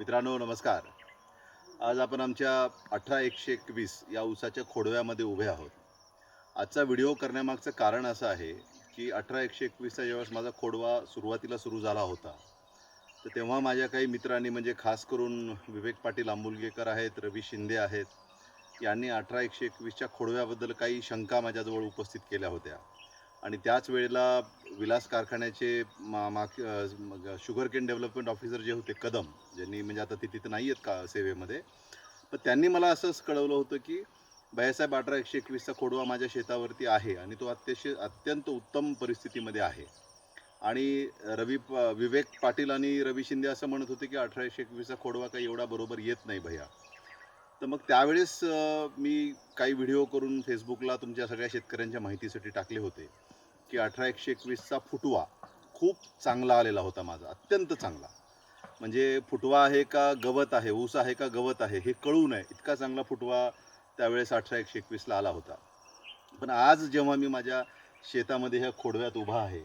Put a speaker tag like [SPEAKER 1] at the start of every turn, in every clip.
[SPEAKER 1] मित्रांनो नमस्कार. आज आपण आमच्या अठरा एकशे एकवीस या उसाच्या खोडव्यामध्ये उभे आहोत. आजचा व्हिडिओ करण्यामागचं कारण असं आहे की अठरा एकशे एकवीसचा ज्यावेळेस माझा खोडवा सुरुवातीला सुरू झाला होता तर तेव्हा माझ्या काही मित्रांनी म्हणजे खास करून विवेक पाटील आंबुलगेकर आहेत रवी शिंदे आहेत यांनी अठरा एकशे एकवीसच्या खोडव्याबद्दल काही शंका माझ्याजवळ उपस्थित केल्या होत्या. आणि त्याच वेळेला विलास कारखान्याचे मा मा शुगर केन डेव्हलपमेंट ऑफिसर जे होते कदम ज्यांनी म्हणजे आता ते तिथं नाही आहेत का सेवेमध्ये पण त्यांनी मला असंच कळवलं होतं की बायासाहेब अठरा एकशे एकवीसचा खोडवा माझ्या शेतावरती आहे आणि तो अत्यशय अत्यंत उत्तम परिस्थितीमध्ये आहे. आणि रवी विवेक पाटील आणि रवी शिंदे असं म्हणत होते की अठरा एकशे एकवीसचा खोडवा काही एवढा बरोबर येत नाही भैया. तर मग त्यावेळेस मी काही व्हिडिओ करून फेसबुकला तुमच्या सगळ्या शेतकऱ्यांच्या माहितीसाठी टाकले होते की अठरा एकशे एकवीसचा फुटवा खूप चांगला आलेला होता माझा अत्यंत चांगला. म्हणजे फुटवा आहे का गवत आहे ऊस आहे का गवत आहे हे कळू नये इतका चांगला फुटवा त्यावेळेस अठरा एकशे एकवीसला आला होता. पण आज जेव्हा मी माझ्या शेतामध्ये ह्या खोडव्यात उभा आहे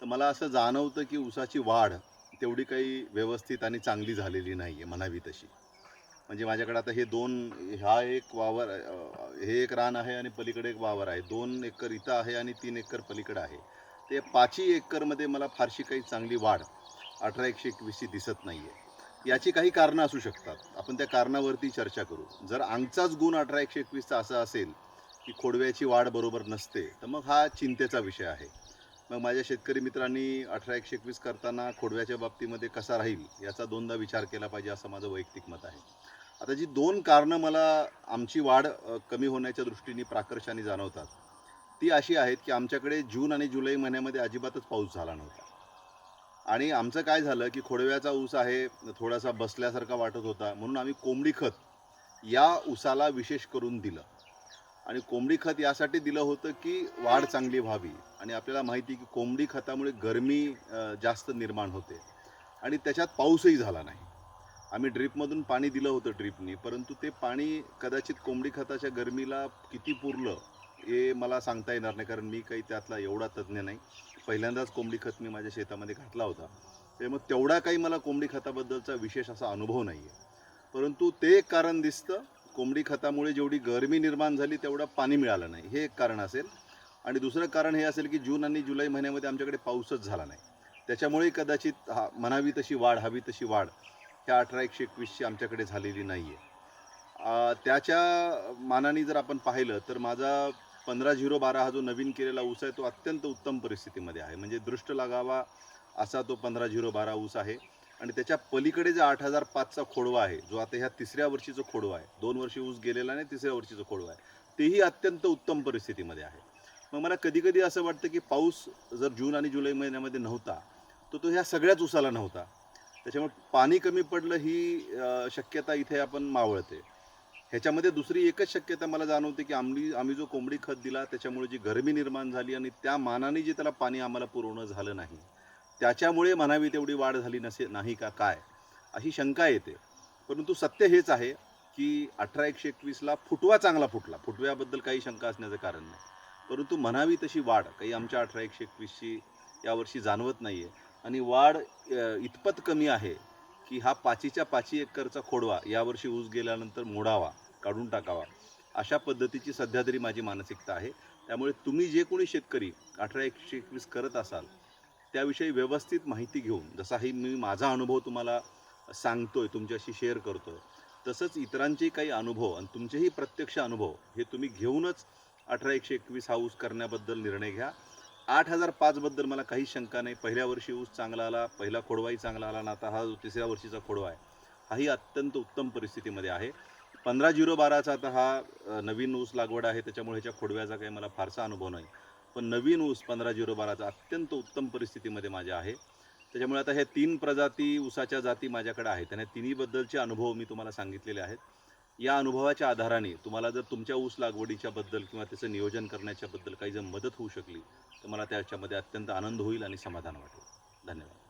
[SPEAKER 1] तर मला असं जाणवतं की ऊसाची वाढ तेवढी काही व्यवस्थित आणि चांगली झालेली नाही आहे म्हणावी तशी. म्हणजे माझ्याकडे आता हे दोन हा एक वावर हे एक रान आहे आणि पलीकडे एक वावर आहे. दोन एकर इथं आहे आणि तीन एकर पलीकडे आहे. ते पाचही एकरमध्ये मला फारशी काही चांगली वाढ अठरा एकशे एकवीसची दिसत नाही आहे याची काही कारणं असू शकतात. आपण त्या कारणावरती चर्चा करू. जर आमचाच गुण अठरा एकशे एकवीसचा असा असेल की खोडव्याची वाढ बरोबर नसते तर मग हा चिंतेचा विषय आहे. मग माझ्या शेतकरी मित्रांनी अठरा एकशे एकवीस करताना खोडव्याच्या बाबतीमध्ये कसा राहील याचा दोनदा विचार केला पाहिजे असं माझं वैयक्तिक मत आहे. आता जी दोन कारणं मला आमची वाढ कमी होण्याच्या दृष्टीने प्राकर्षाने जाणवतात ती अशी आहेत की आमच्याकडे जून आणि जुलै महिन्यामध्ये अजिबातच पाऊस झाला नव्हता. आणि आमचं काय झालं की खोडव्याचा ऊस आहे थोडासा बसल्यासारखा वाटत होता म्हणून आम्ही कोंबडी खत या ऊसाला विशेष करून दिलं. आणि कोंबडी खत यासाठी दिलं होतं की वाढ चांगली व्हावी. आणि आपल्याला माहिती की कोंबडी खतामुळे गरमी जास्त निर्माण होते. आणि त्याच्यात पाऊसही झाला नाही. आम्ही ड्रीपमधून पाणी दिलं होतं ड्रीपनी परंतु ते पाणी कदाचित कोंबडी खताच्या गरमीला किती पुरलं हे मला सांगता येणार नाही कारण मी काही त्यातला एवढा तज्ज्ञ नाही. पहिल्यांदाच कोंबडी खत मी माझ्या शेतामध्ये घातला होता. त्यामुळे तेवढा काही मला कोंबडी खताबद्दलचा विशेष असा अनुभव नाही आहे परंतु ते एक कारण दिसतं कोंबडी खतामुळे जेवढी गरमी निर्माण झाली तेवढं पाणी मिळालं नाही. हे एक कारण असेल. आणि दुसरं कारण हे असेल की जून आणि जुलै महिन्यामध्ये आमच्याकडे पाऊसच झाला नाही. त्याच्यामुळे कदाचित हा म्हणावी तशी वाढ हवी तशी वाढ ह्या अठरा एकशे एकवीसची आमच्याकडे झालेली नाही आहे त्याच्या मानाने जर आपण पाहिलं तर माझा पंधरा झिरो बारा हा जो नवीन केलेला ऊस आहे तो अत्यंत उत्तम परिस्थितीमध्ये आहे. म्हणजे दृष्ट लागावा असा तो पंधरा झिरो बारा ऊस आहे. आणि त्याच्या पलीकडे जे आठ हजार पाचचा खोडवा आहे जो आता ह्या तिसऱ्या वर्षीचा खोडवा आहे दोन वर्षी ऊस गेलेला नाही तिसऱ्या वर्षीचा खोडवा आहे तेही अत्यंत उत्तम परिस्थितीमध्ये आहे. मग मला कधी कधी असं वाटतं की पाऊस जर जून आणि जुलै महिन्यामध्ये नव्हता तर तो ह्या सगळ्याच ऊसाला नव्हता. त्याच्यामुळे पाणी कमी पडलं ही शक्यता इथे आपण मावळते. ह्याच्यामध्ये दुसरी एकच शक्यता मला जाणवते की आम्ही आम्ही जो कोंबडी खत दिला त्याच्यामुळे जी गरमी निर्माण झाली आणि त्या मानाने जे त्याला पाणी आम्हाला पुरवणं झालं नाही. त्याच्यामुळे म्हणावी तेवढी वाढ झाली नसे नाही का काय? अशी शंका येते. परंतु सत्य हेच आहे की अठरा एकशे एकवीसला फुटवा चांगला फुटला. फुटव्याबद्दल काही शंका असण्याचं कारण नाही. परंतु म्हणावी तशी वाढ काही आमच्या अठरा एकशे एकवीसची यावर्षी जाणवत नाही आहे आणि वाढ इतपत कमी आहे की हा पाचीच्या पाची एकरचा खोडवा यावर्षी ऊस गेल्यानंतर मोडावा काढून टाकावा. अशा पद्धतीची सध्या तरी माझी मानसिकता आहे. त्यामुळे तुम्ही जे कोणी शेतकरी अठरा एकशे एकवीस करत असाल त्याविषयी व्यवस्थित माहिती घेऊन जसाही मी माझा अनुभव तुम्हाला सांगतोय तुमच्याशी शेअर करतोय तसंच इतरांचे काही अनुभव आणि तुमचेही प्रत्यक्ष अनुभव हे तुम्ही घेऊनच अठरा एकशे एकवीस हा ऊस करण्याबद्दल निर्णय घ्या. आठ हजार पाचबद्दल मला काही शंका नाही. पहिल्या वर्षी ऊस चांगला आला पहिला खोडवाही चांगला आला ना आता हा जो तिसऱ्या वर्षीचा खोडवा आहे हाही अत्यंत उत्तम परिस्थितीमध्ये आहे. पंधरा झिरो बाराचा आता हा नवीन ऊस लागवड आहे त्याच्यामुळे ह्याच्या खोडव्याचा काही मला फारसा अनुभव नाही. पण नवीन ऊस पंधरा झिरो बाराचा अत्यंत उत्तम परिस्थितीमध्ये माझ्या आहे. त्याच्यामुळे आता हे तीन प्रजाती ऊसाच्या जाती माझ्याकडे आहेत आणि तिन्हीबद्दलचे अनुभव मी तुम्हाला सांगितलेले आहेत. या अनुभवाच्या आधाराने तुम्हाला जर तुमच्या ऊस लागवडीच्याबद्दल किंवा त्याचं नियोजन करण्याच्याबद्दल काही जर मदत होऊ शकली तर मला त्याच्यामध्ये अत्यंत आनंद होईल आणि समाधान वाटेल. धन्यवाद.